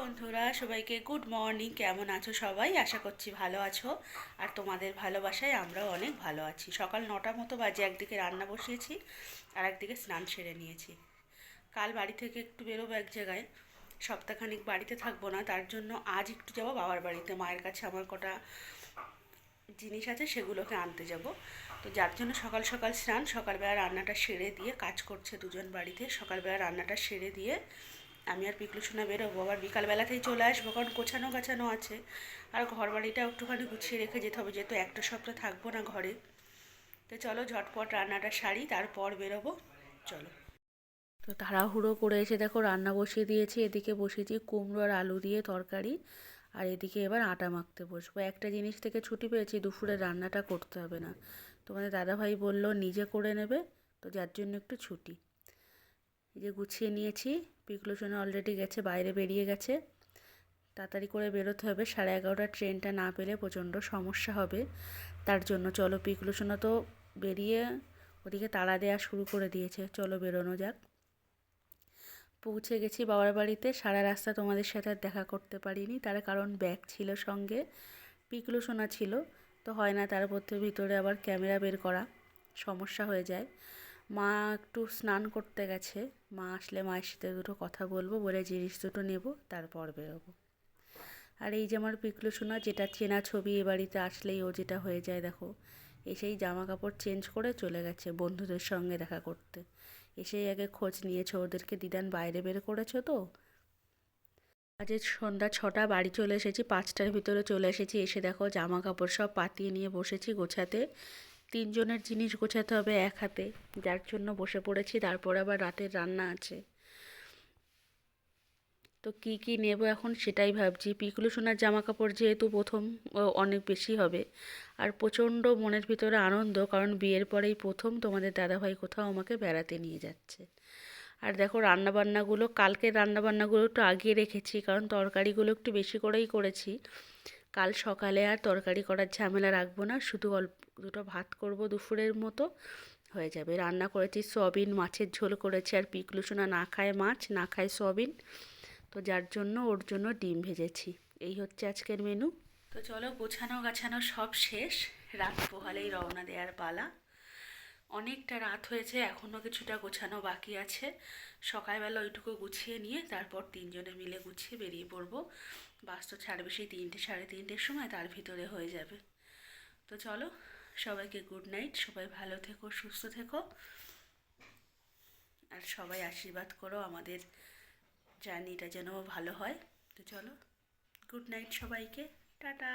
বন্ধুরা, সবাইকে good morning. কেমন আছো সবাই? আশা করছি ভালো আছো। আর তোমাদের ভালোবাসায় আমরাও অনেক ভালো আছি। সকাল নটা মতো বাজে, একদিকে রান্না বসিয়েছি আর একদিকে স্নান সেরে নিয়েছি। কাল বাড়ি থেকে একটু বেরোবো এক জায়গায়। সপ্তাহখানিক বাড়িতে থাকব না, তার জন্য আজ একটু যাব বাবার বাড়িতে। মায়ের কাছে আমার কটা জিনিস আছে, সেগুলোকে আনতে যাব। তো যার জন্য সকাল সকাল স্নান, সকালবেলা রান্নাটা সেরে দিয়ে কাজ করছে দুজন বাড়িতে। সকালবেলা রান্নাটা সেরে দিয়ে আমি আর পিকলু সোনা বেরোবো, আবার বিকালবেলাতেই চলে আসব, কারণ গোছানো গাছানো আছে। আর ঘর বাড়িটা একটুখানি গুছিয়ে রেখে যেতে হবে, যেহেতু একটা সপ্তাহ থাকব না ঘরে। তো চলো ঝটপট রান্নাটা সারি, তারপর বেরোবো। চলো। তো তাড়াহুড়ো করে এসে দেখো রান্না বসিয়ে দিয়েছি, এদিকে বসিয়েছি কুমড়ো আর আলু দিয়ে তরকারি, আর এদিকে এবার আটা মাখতে বসবো। একটা জিনিস থেকে ছুটি পেয়েছি, দুপুরে রান্নাটা করতে হবে না। তোমাদের দাদাভাই বলল নিজে করে নেবে, তো যার জন্য একটু ছুটি। এই যে গুছিয়ে নিয়েছি, পিকলো অলরেডি গেছে, বাইরে বেরিয়ে গেছে। তাড়াতাড়ি করে বেরোতে হবে, সাড়ে এগারোটার ট্রেনটা না পেলে প্রচণ্ড সমস্যা হবে। তার জন্য চলো পিকলো তো বেরিয়ে ওদিকে তাড়া দেওয়া শুরু করে দিয়েছে, চলো বেরোনো যাক। পৌঁছে গেছি বাবার বাড়িতে, সারা রাস্তা তোমাদের সাথে আর দেখা করতে পারিনি, তার কারণ ব্যাগ ছিল সঙ্গে, পিকলো ছিল। তো হয় না তার মধ্যে ভিতরে আবার ক্যামেরা বের করা, সমস্যা হয়ে যায়। মা একটু স্নান করতে গেছে। মা আসলে মায়ের সাথে দুটো কথা বলব, বলে জিনিস দুটো নেব, তারপর বেরোবো। আর এই যে আমার পিকলু সোনা, যেটা চেনা ছবি এ বাড়িতে আসলেই ও যেটা হয়ে যায়, দেখো। এসেই জামা কাপড় চেঞ্জ করে চলে গেছে বন্ধুদের সঙ্গে দেখা করতে। এসেই আগে খোঁজ নিয়েছে ওদেরকে। দিদান বাইরে বের করেছ তো? আজ সন্ধ্যা ছটা, বাড়ি চলে এসেছি, পাঁচটার ভিতরে চলে এসেছি। এসে দেখো জামা কাপড় সব পাতিয়ে নিয়ে বসেছি গোছাতে। তিনজনের জিনিস গোছাতে হবে এক হাতে। যার জন্য বসে পড়েছি, তারপর আবার রাতের রান্না আছে। তো কি কি নেব এখন সেটাই ভাবছি। পিকলু সোনার জামা কাপড় যেহেতু প্রথম অনেক বেশি হবে। আর প্রচণ্ড মনের ভিতরে আনন্দ, কারণ বিয়ের পরেই প্রথম তোমাদের দাদাভাই কোথাও আমাকে বেড়াতে নিয়ে যাচ্ছে। আর দেখো রান্নাবান্নাগুলো, কালকের রান্নাবান্নাগুলো একটু আগিয়ে রেখেছি, কারণ তরকারিগুলো একটু বেশি করেই করেছি। কাল সকালে আর তরকারি করার ঝামেলা রাখব না, শুধু অল্প দুটো ভাত করব দুপুরের মতো, হয়ে যাবে। রান্না করেছি সয়াবিন, মাছের ঝোল করেছি আর পিকলু সোনা না খায় মাছ, না খায় সয়াবিন। তো যার জন্য ওর জন্য ডিম ভেজেছি। এই হচ্ছে আজকের মেনু তো চলো গোছানো গাছানো সব শেষ। রাত পোহালেই রওনা দেওয়ার পালা। অনেকটা রাত হয়েছে এখনও কিছুটা গোছানো বাকি আছে। সকালবেলা ওইটুকু গুছিয়ে নিয়ে তারপর তিনজনে মিলে গুছিয়ে বেরিয়ে পড়ব। বাস তো ছাড়বে সেই তিনটে, সাড়ে তিনটের সময়, তার ভিতরে হয়ে যাবে। তো চলো সবাইকে গুড নাইট সবাই ভালো থেকো, সুস্থ থেকো। আর সবাই আশীর্বাদ করো আমাদের জার্নিটা যেন ভালো হয়। তো চলো গুড নাইট সবাইকে, টাটা।